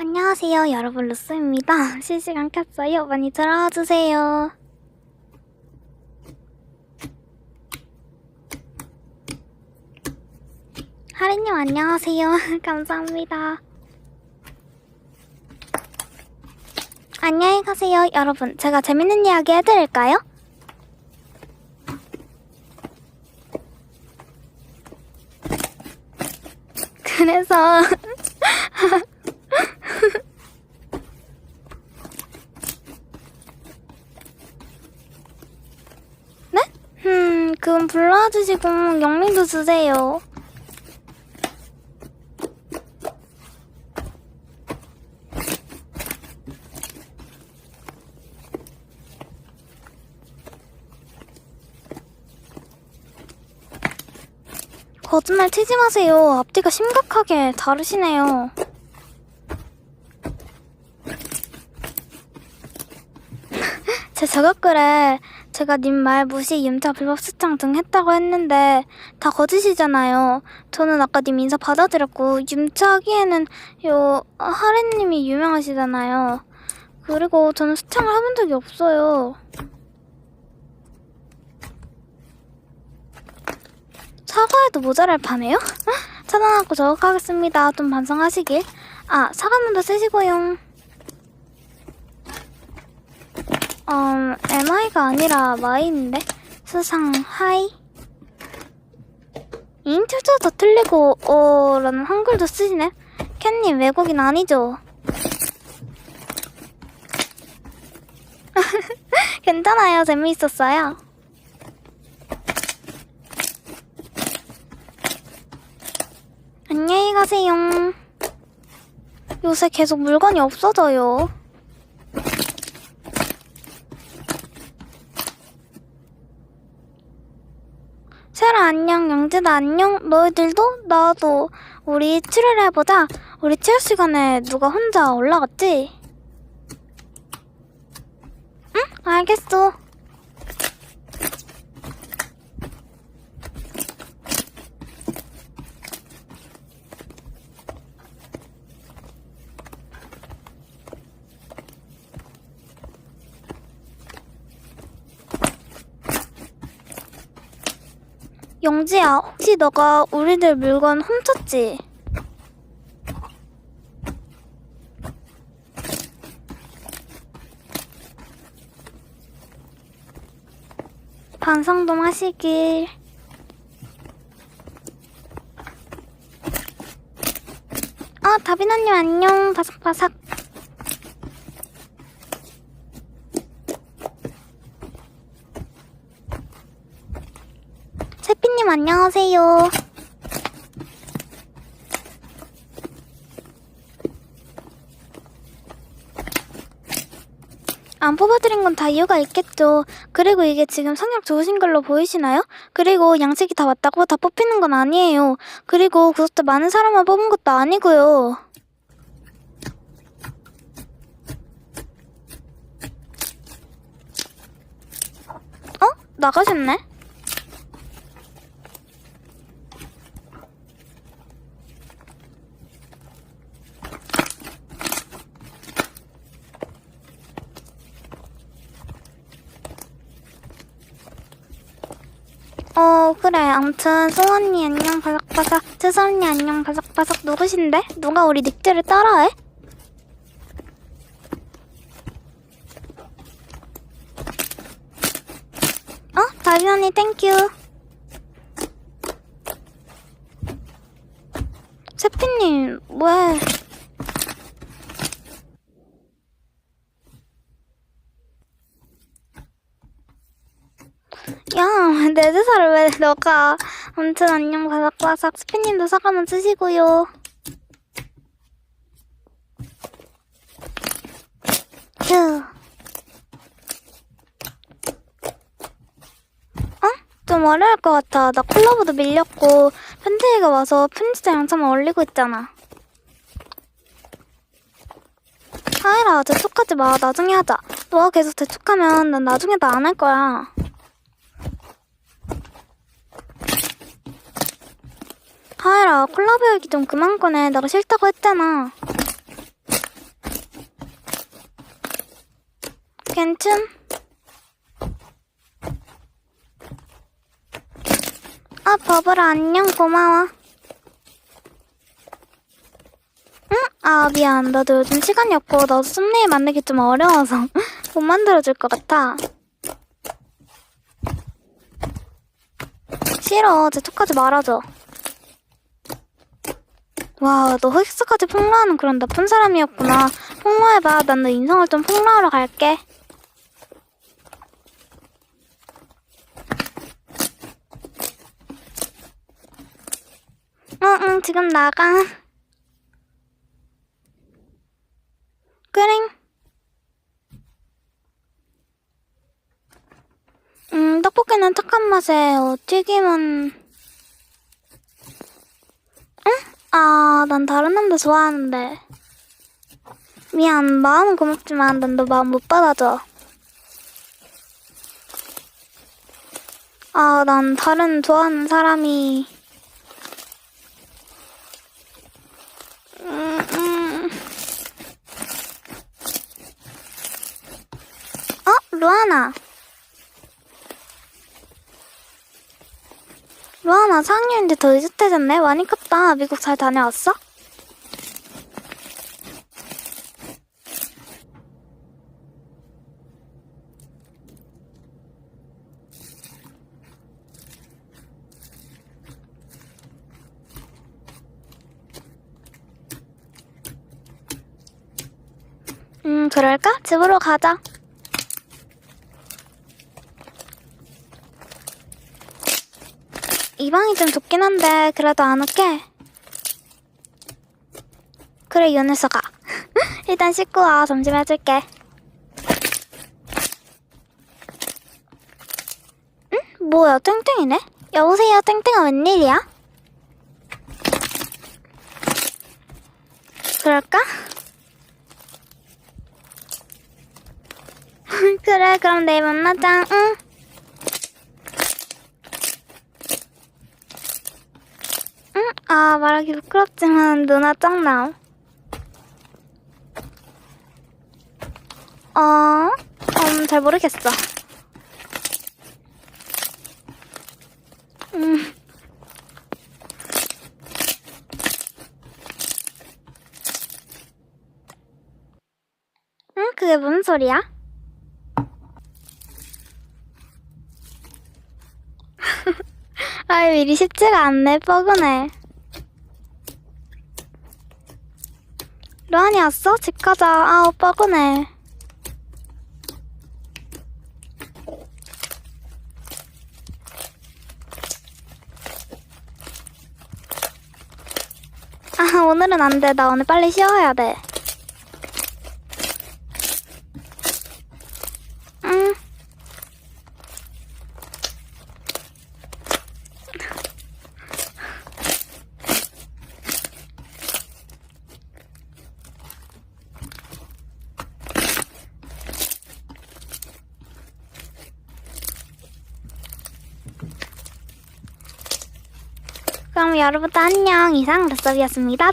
안녕하세요, 여러분 루스입니다. 실시간 켰어요. 많이 들어와 주세요. 하리님 안녕하세요. 감사합니다. 안녕히 가세요, 여러분. 제가 재밌는 이야기 해드릴까요? 그래서 네? 음, 그럼 불러주시고 영민도 주세요. 거짓말 치지 마세요. 앞뒤가 심각하게 다르시네요. 제 저격글에 제가 님 말 무시, 임자, 불법 수창 등 했다고 했는데 다 거짓이잖아요. 저는 아까 님 인사 받아들였고 임차하기에는 요 하래님이 유명하시잖아요. 그리고 저는 수창을 해본 적이 없어요. 사과해도 모자랄 판에요? 차단하고 저격하겠습니다. 좀 반성하시길. 아, 사과 먼저 쓰시고 MI가 아니라 마이인데? 수상, 하이. 인투도 더 틀리고, 어, 라는 한글도 쓰시네? 캣님 외국인 아니죠? 괜찮아요. 재미있었어요. 안녕히 가세요. 요새 계속 물건이 없어져요. 세라 영재다 안녕, 너희들도 나도 우리 칠을 해보자. 우리 칠 시간에 누가 혼자 올라갔지? 응, 알겠어. 영지야, 혹시 너가 우리들 물건 훔쳤지? 반성 좀 하시길. 아, 다비나님 안녕. 바삭바삭. 세피님 안녕하세요. 안 뽑아드린 건 다 이유가 있겠죠. 그리고 이게 지금 성격 좋으신 걸로 보이시나요? 그리고 양식이 다 왔다고 다 뽑히는 건 아니에요. 그리고 구독자 많은 사람만 뽑은 것도 아니고요. 어? 나가셨네? 어 그래 아무튼 소언니 안녕 바삭바삭 트선니 안녕 바삭바삭 누구신데? 누가 우리 닉들을 따라해? 어? 다빈 언니 땡큐 세피님 왜 야, 내 대사를 왜 너가? 아무튼 안녕 바삭바삭 스피님도 사과만 쓰시고요. 휴. 어? 좀 어려울 것 같아. 나 콜라보도 밀렸고 편지가 와서 편지자 영상만 올리고 있잖아. 하이라 재촉하지 마. 나중에 하자. 너가 계속 재촉하면 난 나중에도 안 할 거야. 하이라. 콜라보 얘기 좀 그만 꺼내. 나가 싫다고 했잖아. 괜찮? 아 버블아 안녕. 고마워. 응? 아 미안. 나도 요즘 시간이 없고 나도 썸네일 만들기 좀 어려워서 못 만들어줄 것 같아. 싫어. 제 촉하지 말아줘. 와, 너 흑수까지 폭로하는 그런 나쁜 사람이었구나. 폭로해봐. 난 너 인성을 좀 폭로하러 갈게. 응, 응, 지금 나가. 그래. 음, 떡볶이는 착한 맛에, 어, 튀김은. 응? 아, 난 다른 남자 좋아하는데. 미안, 마음은 고맙지만 난 너 마음 못 받아줘. 아, 난 다른 좋아하는 사람이. 음, 음. 어, 루아나. 루아나 4학년인데 더 의젓해졌네? 많이 컸다. 미국 잘 다녀왔어? 음, 그럴까? 집으로 가자. 이 방이 좀 좁긴 한데 그래도 안 올게. 그래 이 녀석아. 일단 씻고 와. 점심 해줄게. 응? 뭐야 땡땡이네? 여보세요 땡땡아 웬일이야? 그럴까? 그래 그럼 내일 만나자 응 아 말하기 부끄럽지만 누나 짱나 어? 음, 잘 모르겠어 음. 응? 그게 무슨 소리야? 아이 일이 쉽지가 않네 뻐근해 로안이 왔어? 집 가자. 아우 뻐근해 아 오늘은 안 돼. 나 오늘 빨리 쉬어야 돼 응. 그럼 여러분도 안녕. 이상 루서비였습니다